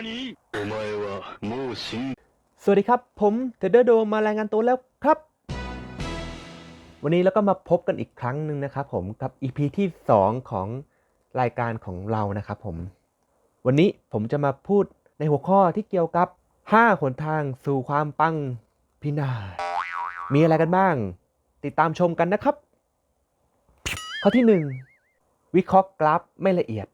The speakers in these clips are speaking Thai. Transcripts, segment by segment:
お前はもう死ん สวัสดีครับ ผมเทเดอร์โดมารายงานตัวแล้วครับ วันนี้เราก็มาพบกันอีกครั้งหนึ่งนะครับผมกับ EP ที่ 2 ของรายการของเรานะครับผม วันนี้ผมจะมาพูดในหัวข้อที่เกี่ยวกับ 5 หนทางสู่ความปังพินาศมีอะไรกันบ้าง ติดตามชมกันนะครับ ข้อที่ 1 วิเคราะห์กราฟไม่ละเอียด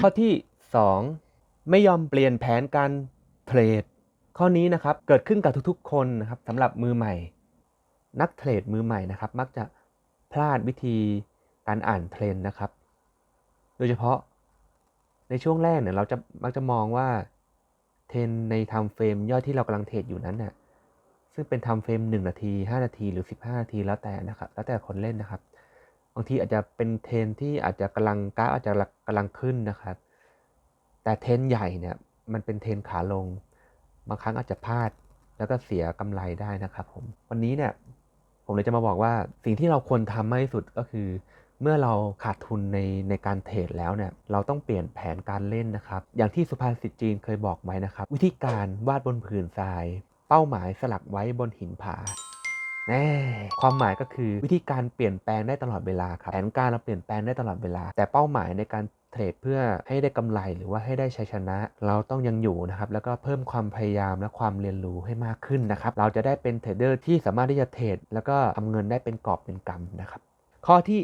ข้อที่ 2 ไม่ยอมเปลี่ยนแผนการเทรด ข้อนี้นะครับเกิดขึ้นกับทุกๆ คนนะครับสำหรับมือใหม่ นักเทรดมือใหม่นะครับ มักจะพลาดวิธีการอ่านเทรนนะครับ โดยเฉพาะในช่วงแรกเนี่ยเราจะมักจะมองว่าเทรนในไทม์เฟรมย่อดที่เรากำลังเทรดอยู่นั้นน่ะซึ่งเป็นไทม์เฟรม1นาที 5 นาทีหรือ 15 นาทีแล้วแต่นะครับ แล้วแต่คนเล่นนะครับ บางทีอาจจะเป็นเทรนที่อาจจะกำลังกราฟอาจจะกำลังขึ้นนะครับ แต่เทรนใหญ่เนี่ยมันเป็นเทรนขาลง บางครั้งอาจจะพลาดแล้วก็เสียกำไรได้นะครับผมวันนี้เนี่ยผมเลยจะมาบอกว่าสิ่งที่เราควรทำมากที่สุดก็คือ เมื่อเราขาดทุนในในการเทรดแล้วเนี่ยเราต้องเปลี่ยนแผนการเล่นนะครับ อย่างที่สุภาษิตจีนเคยบอกไว้นะครับ วิธีการวาดบนผืนทราย เป้าหมายสลักไว้บนหินผา แน่ความหมายก็คือวิธีการเปลี่ยนแปลงได้ตลอดเวลาครับแผนการเราเปลี่ยนแปลงได้ตลอดเวลา แต่เป้าหมายในการเทรดเพื่อให้ได้กำไรหรือว่าให้ได้ชัยชนะ เราต้องยังอยู่นะครับแล้วก็เพิ่มความพยายามและความเรียนรู้ให้มากขึ้นนะครับเราจะได้เป็นเทรดเดอร์ที่สามารถที่จะเทรดแล้วก็ทำเงินได้เป็นกอบเป็นกำนะครับข้อที่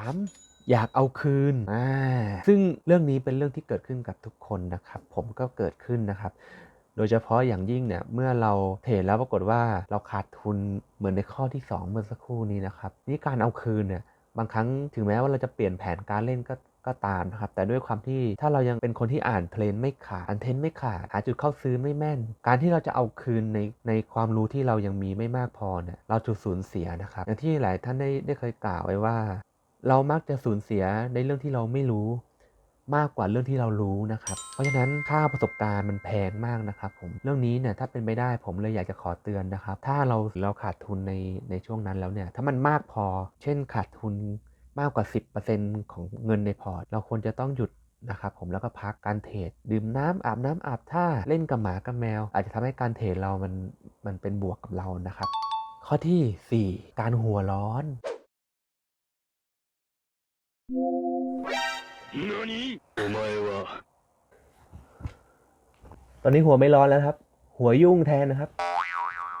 3อยากเอาคืนอ่าซึ่งเรื่องนี้เป็นเรื่องที่เกิดขึ้นกับทุกคนนะครับ ผมก็เกิดขึ้นนะครับ โดยเฉพาะอย่างยิ่งเนี่ยเมื่อเราเทรดแล้วปรากฏว่าเราขาดทุนเหมือนในข้อที่ 2 เมื่อสักครู่นี้นะครับนี่การเอาคืนเนี่ยบางครั้งถึงแม้ว่าเราจะเปลี่ยนแผนการเล่นก็ก็ตามนะครับแต่ด้วยความที่ถ้าเรายังเป็นคนที่อ่านเทรนไม่ขาดอ่านเทรนไม่ขาดหาจุดเข้าซื้อไม่แม่น การที่เราจะเอาคืนในในความรู้ที่เรายังมีไม่มากพอเนี่ยเราจะสูญเสียนะครับอย่างที่หลายท่านได้ได้เคยกล่าวไว้ว่า เรามักจะสูญเสียในเรื่องที่เราไม่รู้ มากกว่าเรื่องที่เรารู้นะครับ เพราะฉะนั้นค่าประสบการณ์มันแพงมากนะครับผมเรื่องนี้เนี่ยถ้าเป็นไปได้ผมเลยอยากจะขอเตือนนะครับ ถ้าเราเราขาดทุนในในช่วงนั้นแล้วเนี่ยถ้ามันมากพอ เช่นขาดทุนมากกว่า 10%ของเงินในพอร์ต เราควรจะต้องหยุดนะครับผมแล้วก็พักการเทรดดื่มน้ำอาบน้ำอาบท่าเล่นกับหมากับแมว อาจจะทำให้การเทรดเรามันมันเป็นบวกกับเรานะครับ ข้อทีสี่4 การหัวร้อน 何お前は ตอนนี้หัวไม่ร้อนแล้วครับ หัวยุ่งแทนนะครับ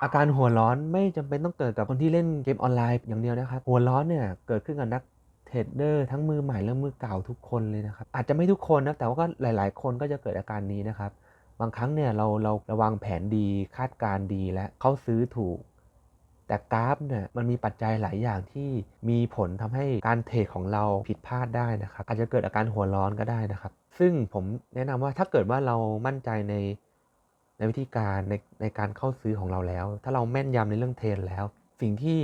อาการหัวร้อนไม่จำเป็นต้องเกิดกับคนที่เล่นเกมออนไลน์อย่างเดียวนะครับ หัวร้อนเนี่ยเกิดขึ้นกับนักเทรดเดอร์ทั้งมือใหม่และมือเก่าทุกคนเลยนะครับ อาจจะไม่ทุกคนนะแต่ว่าก็หลาย ๆ คนก็จะเกิดอาการนี้นะครับ บางครั้งเนี่ยเราเราระวังแผนดีคาดการณ์ดีและเขาซื้อถูก แต่กราฟเนี่ยมันมีปัจจัยหลายอย่างที่มีผลทำให้การเทรดของเราผิดพลาดได้นะครับ อาจจะเกิดอาการหัวร้อนก็ได้นะครับ ซึ่งผมแนะนำว่าถ้าเกิดว่าเรามั่นใจในในวิธีการในในการเข้าซื้อของเราแล้ว ถ้าเราแม่นยำในเรื่องเทรดแล้ว สิ่งที่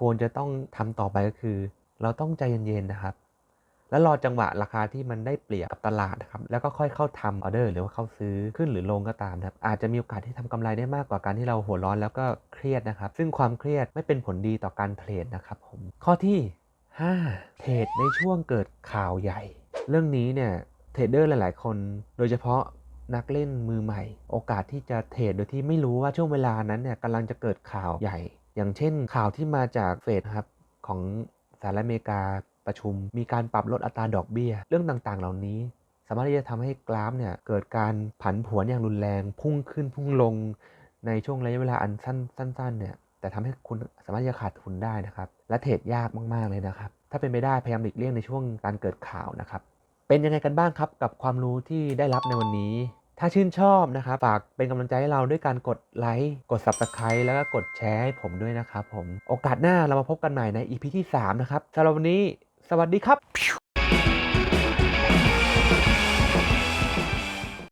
ควรจะต้องทำต่อไปก็คือ เราต้องใจเย็นๆนะครับ แล้วรอจังหวะราคาที่มันได้เปรียบกับตลาดนะครับแล้วก็ค่อยเข้าทำออเดอร์หรือว่าเข้าซื้อขึ้นหรือลงก็ตามนะครับอาจจะมีโอกาสที่ทำกำไรได้มากกว่าการที่เราหัวร้อนแล้วก็เครียดนะครับ ซึ่งความเครียดไม่เป็นผลดีต่อการเทรดนะครับผมข้อที่ 5 เทรดในช่วงเกิดข่าวใหญ่ เรื่องนี้เนี่ยเทรดเดอร์หลาย ๆ คน โดยเฉพาะนักเล่นมือใหม่ โอกาสที่จะเทรดโดยที่ไม่รู้ว่าช่วงเวลานั้นเนี่ยกำลังจะเกิดข่าวใหญ่ อย่างเช่นข่าวที่มาจากเฟดครับของสหรัฐอเมริกา ประชุม มีการปรับลดอัตราดอกเบี้ย เรื่องต่างๆ เหล่านี้ สามารถที่จะทำให้กราฟเนี่ยเกิดการผันผวนอย่างรุนแรง พุ่งขึ้นพุ่งลงในช่วงระยะเวลาอันสั้นสั้นๆเนี่ยแต่ทำให้คุณสามารถจะขาดทุนได้นะครับและเทรดยากมากๆเลยนะครับ ถ้าเป็นไปได้พยายามหลีกเลี่ยงในช่วงการเกิดข่าวนะครับ เป็นยังไงกันบ้างครับกับความรู้ที่ได้รับในวันนี้ ถ้าชื่นชอบนะครับฝากเป็นกำลังใจให้เราด้วยการกดไลค์กด Subscribe แล้วก็กดแชร์ให้ผมด้วยนะครับผม โอกาสหน้าเรามาพบกันใหม่ใน EP ที่ 3 นะครับสำหรับวันนี้ สวัสดีครับ